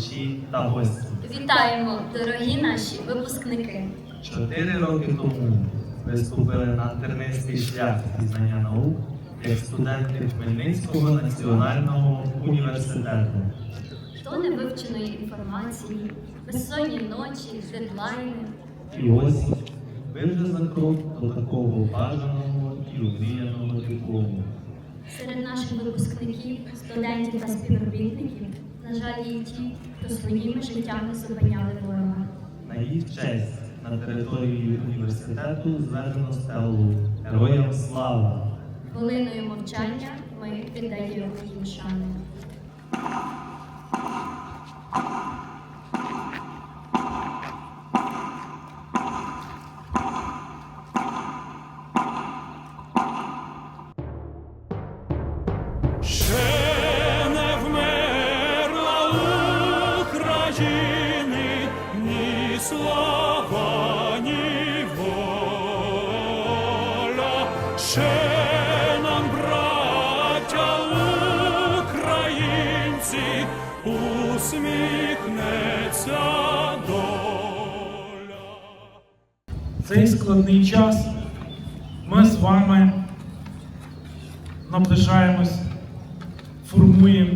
викладачі та гості. Вітаємо, дорогі наші випускники. Чотири роки тому ви ступили на тернистий шлях пізнання наук як студенти Хмельницького національного університету. Тони вивченої інформації, безсонні ночі, дедлайни. І ось ви вже за крок до такого бажаного і умріяного диплому. Серед наших випускників, студентів та співробітників, на жаль, є ті, хто своїми життями зупиняли ворога. На їх честь на території університету зведено стелу Героям слава! Хвилиною мовчання ми віддаємо їм шану. Цей складний час ми з вами наближаємось, формуємо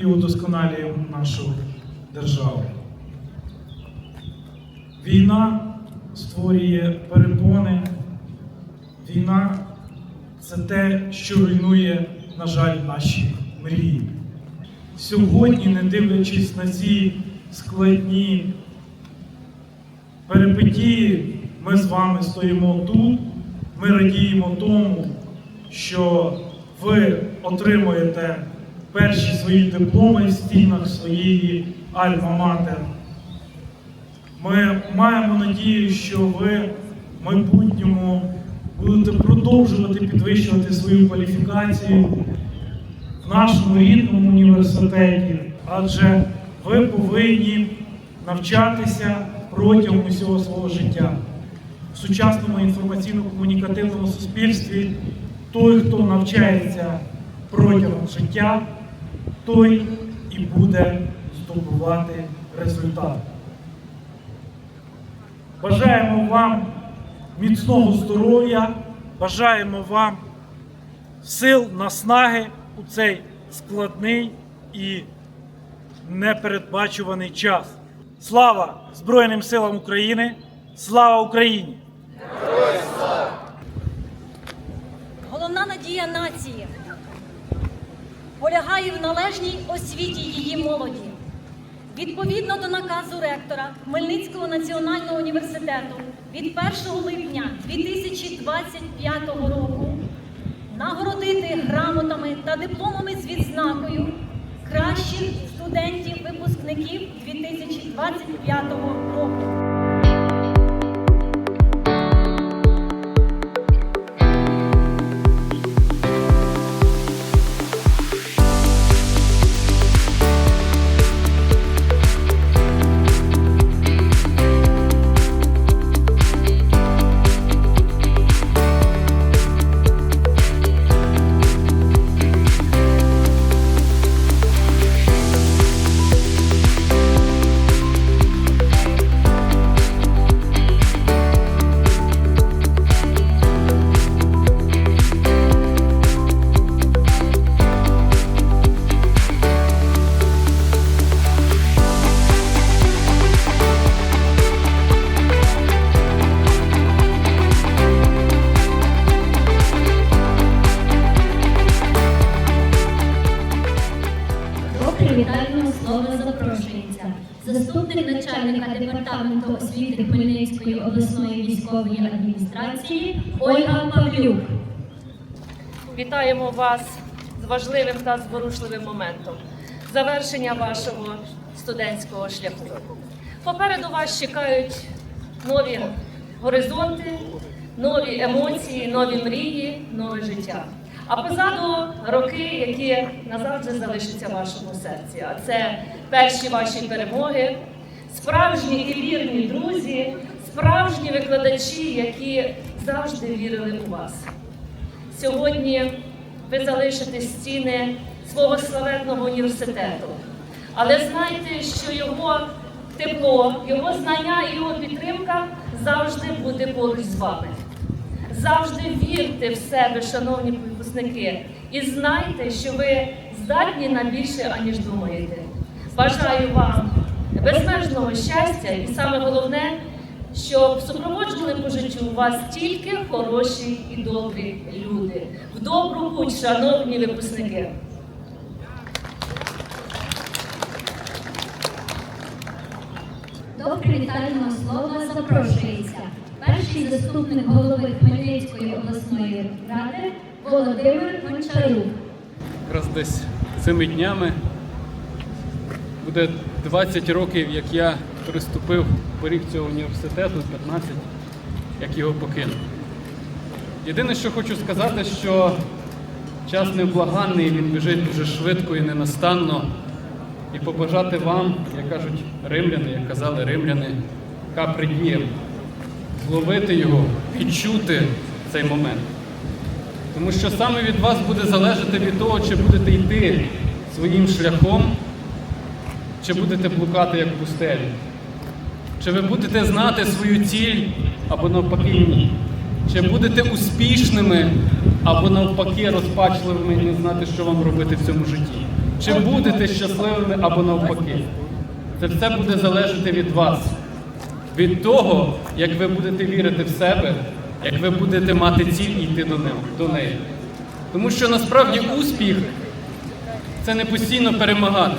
і удосконалюємо нашу державу. Війна створює перепони, війна це те, що руйнує, на жаль, наші мрії. Сьогодні, не дивлячись на ці складні перипетії ми з вами стоїмо тут. Ми радіємо тому, що ви отримуєте перші свої дипломи в стінах своєї Альма-Матер. Ми маємо надію, що ви в майбутньому будете продовжувати підвищувати свою кваліфікацію в нашому рідному університеті, адже ви повинні навчатися протягом усього свого життя. Сучасному інформаційно-комунікативному суспільстві той, хто навчається протягом життя, той і буде здобувати результат. Бажаємо вам міцного здоров'я, бажаємо вам сил, наснаги у цей складний і непередбачуваний час. Слава Збройним силам України! Слава Україні! Нації полягає в належній освіті її молоді. Відповідно до наказу ректора Хмельницького національного університету від 1 липня 2025 року нагородити грамотами та дипломами з відзнакою кращих студентів-випускників 2025 року. Департаменту освіти Хмельницької обласної військової адміністрації Ольга Павлюк. Вітаємо вас з важливим та зворушливим моментом завершення вашого студентського шляху. Попереду вас чекають нові горизонти, нові емоції, нові мрії, нове життя. А позаду роки, які назавжди залишаться в вашому серці. А це перші ваші перемоги, справжні і вірні друзі, справжні викладачі, які завжди вірили у вас. Сьогодні ви залишите стіни свого славетного університету. Але знайте, що його тепло, його знання і його підтримка завжди буде поруч з вами. Завжди вірте в себе, шановні випускники, і знайте, що ви здатні на більше, аніж думаєте. Бажаю вам безмежного щастя і саме головне, щоб супроводжували по життю вас тільки хороші і добрі люди. В добру путь, шановні випускники. До привітального слова запрошується перший заступник голови Хмельницької обласної ради Володимир Гончарук. Якраз десь цими днями буде 20 років, як я приступив поріг цього університету, 15, як його покинув. Єдине, що хочу сказати, що час невблаганний, він біжить дуже швидко і ненастанно. І побажати вам, як кажуть римляни, як казали римляни, капридієм, зловити його, відчути цей момент. Тому що саме від вас буде залежати від того, чи будете йти своїм шляхом, чи будете блукати як в пустелі. Чи ви будете знати свою ціль або навпаки ні? Чи будете успішними або навпаки розпачливими і не знати, що вам робити в цьому житті? Чи будете щасливими або навпаки? Це все буде залежати від вас, від того, як ви будете вірити в себе, як ви будете мати ціль і йти до неї- до неї. Тому що насправді успіх це не постійно перемагати.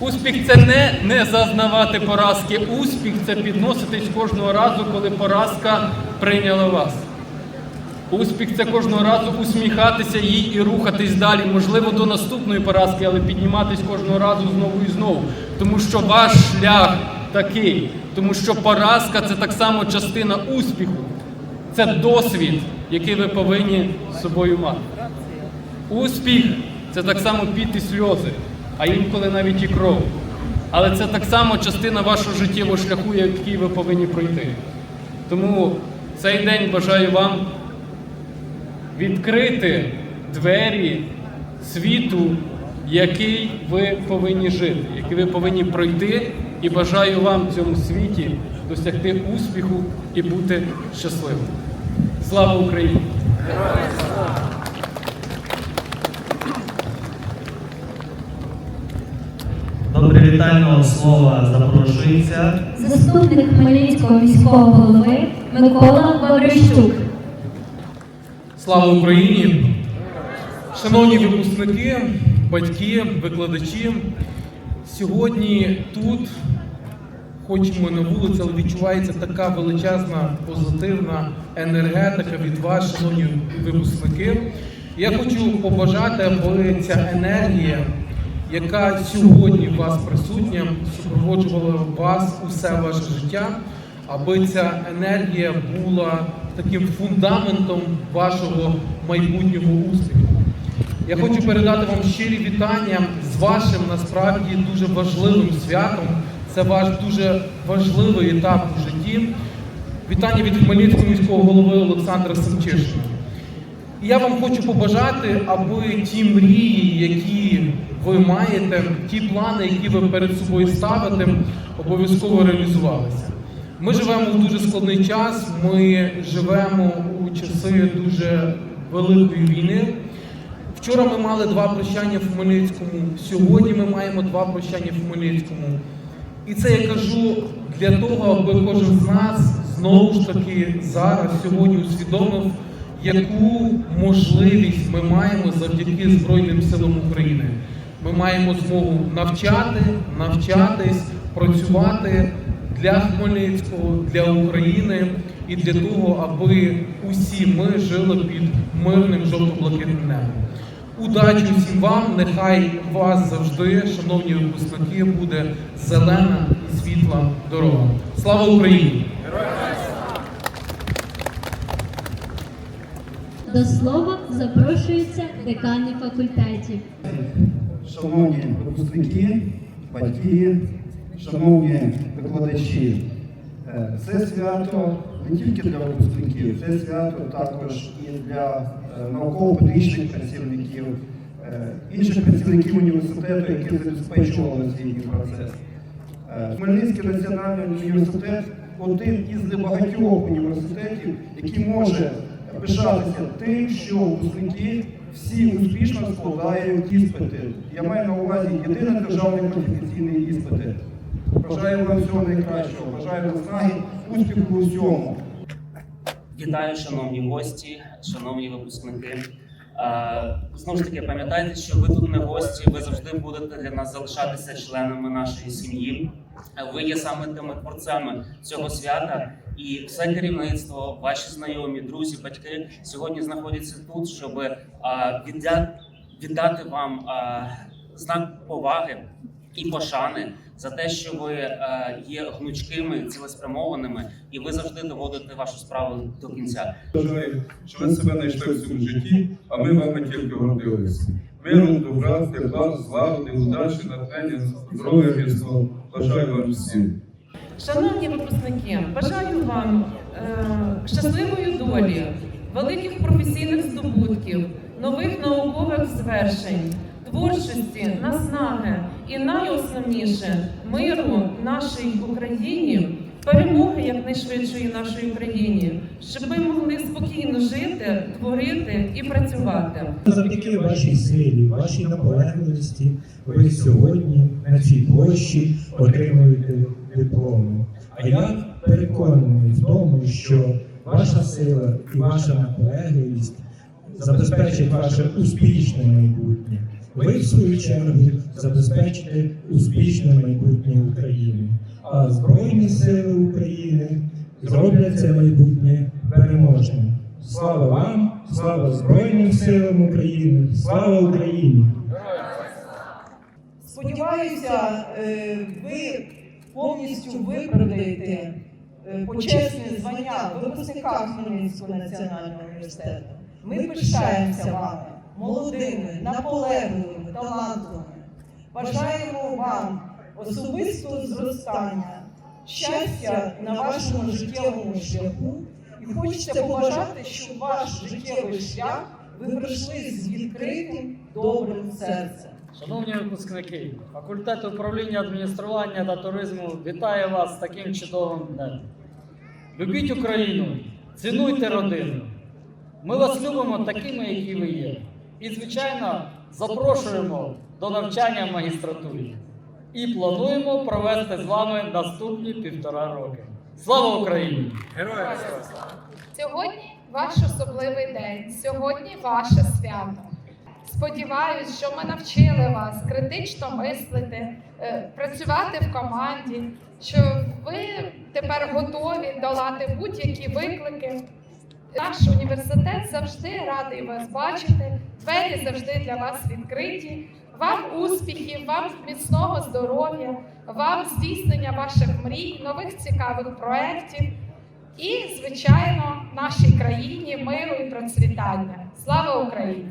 Успіх це не, не зазнавати поразки. Успіх це підноситись кожного разу, коли поразка прийняла вас. Успіх це кожного разу усміхатися їй і рухатись далі, можливо, до наступної поразки, але підніматись кожного разу знову і знову. Тому що ваш шлях такий, тому що поразка це так само частина успіху. Це досвід, який ви повинні з собою мати. Успіх це так само піт і сльози, а інколи навіть і кров. Але це так само частина вашого життєвого шляху, який ви повинні пройти. Тому цей день бажаю вам відкрити двері світу, який ви повинні жити, який ви повинні пройти, і бажаю вам в цьому світі досягти успіху і бути щасливим. Слава Україні! Привітального слова запрошується Заступник Хмельницького міського голови Микола Гаврищук. Слава Україні! Шановні випускники, батьки, викладачі, сьогодні тут, хоч ми на вулиці, але відчувається така величезна позитивна енергетика від вас, шановні випускники. Я хочу побажати, аби ця енергія, яка сьогодні у вас присутня, супроводжувала вас усе ваше життя, аби ця енергія була таким фундаментом вашого майбутнього успіху. Я хочу передати вам щирі вітання з вашим насправді дуже важливим святом. Це ваш дуже важливий етап у житті. Вітання від Хмельницького міського голови Олександра Семчишина. І я вам хочу побажати, аби ті мрії, які ви маєте, ті плани, які ви перед собою ставите, обов'язково реалізувалися. Ми живемо в дуже складний час. Ми живемо у часи дуже великої війни. Вчора ми мали два прощання в Хмельницькому. Сьогодні ми маємо два прощання в Хмельницькому. І це я кажу для того, аби кожен з нас знову ж таки зараз сьогодні усвідомив, яку можливість ми маємо завдяки Збройним силам України. Ми маємо змогу навчати, навчатись, працювати для Хмельницького, для України і для того, аби усі ми жили під мирним жовто-блакитним небом. Удачі всім вам! Нехай вас завжди, шановні випускники, буде зелена і світла дорога. Слава Україні! До слова запрошуються декани факультетів. Шановні випускники, батьки, шановні викладачі, е, це свято не тільки для випускників, це свято також і для е, науково-педагогічних працівників, е, інших працівників університету, які забезпечували цей процес. Хмельницький національний університет один із небагатьох університетів, який може пишатися тим, що випускники всі успішно складають іспити. Я маю на увазі єдиний державний кваліфікаційний іспити. Бажаю вам всього найкращого, бажаю наснаги, успіху у всьому. Вітаю, шановні гості, шановні випускники. Е, Знову ж таки, пам'ятайте, що ви тут не гості, ви завжди будете для нас залишатися членами нашої сім'ї. Е, Ви є саме тими творцями цього свята, і все керівництво, ваші знайомі, друзі, батьки сьогодні знаходяться тут, щоб е, віддати вам знак поваги і пошани за те, що ви е, є гнучкими, цілеспрямованими, і ви завжди доводите вашу справу до кінця. Що ви себе знайшли в цьому житті, а ми вами тільки гордилися. Миру, добра, тепла, злагоди, удачі, натхнення, здоров'я міцного. Бажаю вам всім. Шановні випускники, бажаю вам е, щасливої долі, великих професійних здобутків, нових наукових звершень, творчості, наснаги і найосновніше миру нашій Україні, перемоги якнайшвидшої нашій Україні, щоб ми могли спокійно жити, творити і працювати. Завдяки вашій силі, вашій наполегливості, ви сьогодні на цій площі отримуєте дипломи. А я переконаний в тому, що ваша сила і ваша наполегливість забезпечить ваше успішне майбутнє. Ви, в свою чергу, забезпечите успішне майбутнє України. А Збройні сили України зроблять це майбутнє переможним. Слава вам, слава Збройним силам України, слава Україні! Сподіваюся, е, ви повністю виправдаєте е, почесне звання випускника Хмельницького національного університету. Ми пишаємося вами, молодими, наполегливими, талантливими. Бажаємо вам особистого зростання, щастя на вашому життєвому шляху. І хочеться побажати, щоб ваш життєвий шлях ви пройшли з відкритим добрим серцем. Шановні випускники, факультет управління адміністрування та туризму вітає вас з таким чудовим днем. Любіть Україну, цінуйте родину. Ми вас любимо такими, які ви є. І, звичайно, запрошуємо до навчання в магістратурі. І плануємо провести з вами наступні півтора роки. Слава Україні! Героям слава! Сьогодні ваш особливий день, сьогодні ваше свято. Сподіваюсь, що ми навчили вас критично мислити, е, працювати в команді, що ви тепер готові долати будь-які виклики. Наш університет завжди радий вас бачити. Двері завжди для вас відкриті. Вам успіхів, вам міцного здоров'я, вам здійснення ваших мрій, нових цікавих проєктів і, звичайно, нашій країні миру і процвітання. Слава Україні!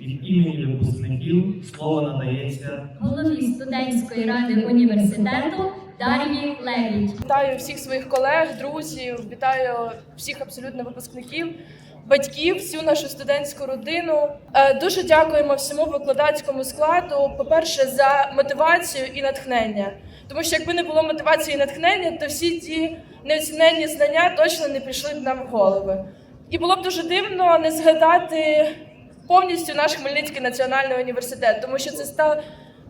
Від імені випускників слово надається Голові студентської ради університету Дар'ї Левіть. Вітаю всіх своїх колег, друзів, вітаю всіх абсолютно випускників, батьків, всю нашу студентську родину. Е, Дуже дякуємо всьому викладацькому складу. По-перше, за мотивацію і натхнення. Тому що якби не було мотивації і натхнення, то всі ті неоціненні знання точно не прийшли б нам в голови. І було б дуже дивно не згадати повністю наш Хмельницький національний університет, тому що це став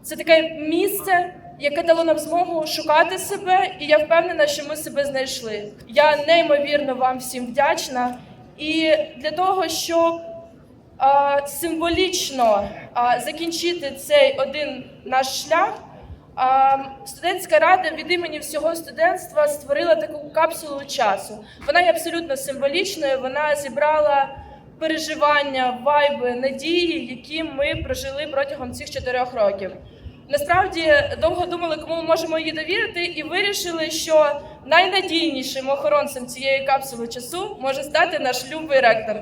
це таке місце, яке дало нам змогу шукати себе, і я впевнена, що ми себе знайшли. Я неймовірно вам всім вдячна. І для того, щоб а, символічно а, закінчити цей один наш шлях, а, студентська рада від імені всього студентства створила таку капсулу часу. Вона є абсолютно символічною. Вона зібрала переживання, вайби, надії, які ми прожили протягом цих чотирьох років. Насправді довго думали, кому ми можемо її довірити, і вирішили, що найнадійнішим охоронцем цієї капсули часу може стати наш любий ректор.